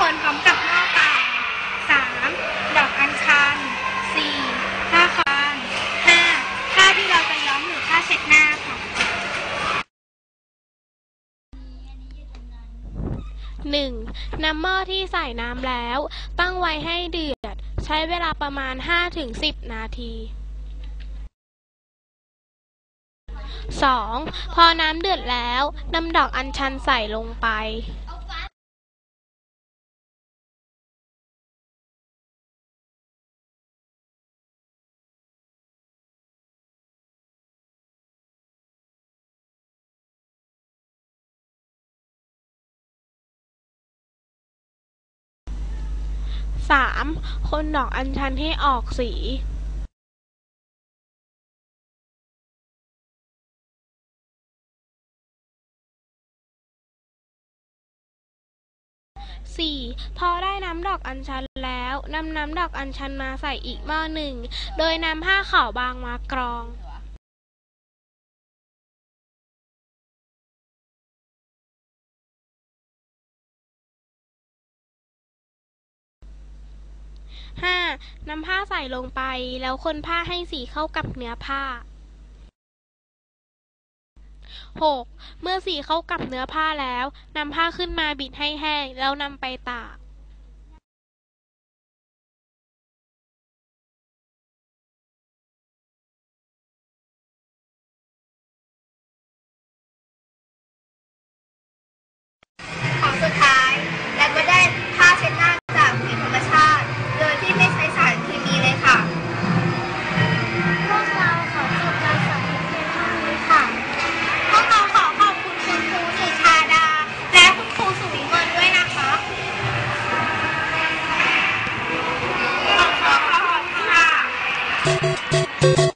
คนพร้อมกับหม้อเปล่า 3. ดอกอัญชัน 4. ผ้าคาน 5. ผ้าที่เราจะย้อมหรือผ้าเช็ดหน้าค่ะ 1. นำหม้อที่ใส่น้ำแล้ว ตั้งไว้ให้เดือด ใช้เวลาประมาณ 5-10 นาที 2. พอน้ำเดือดแล้วนำดอกอัญชันใส่ลงไป 3. คนดอกอัญชันให้ออกสี 4. พอได้น้ำดอกอัญชันแล้วนำน้ำดอกอัญชันมาใส่อีกหม้อหนึ่ง โดยนำผ้าขาวบางมากรอง นำผ้าใส่ลงไป แล้วคนผ้าให้สีเข้ากับเนื้อผ้า 6. เมื่อสีเข้ากับเนื้อผ้าแล้วนำผ้าขึ้นมาบิดให้แห้ง แล้วนำไปตาก Thank you.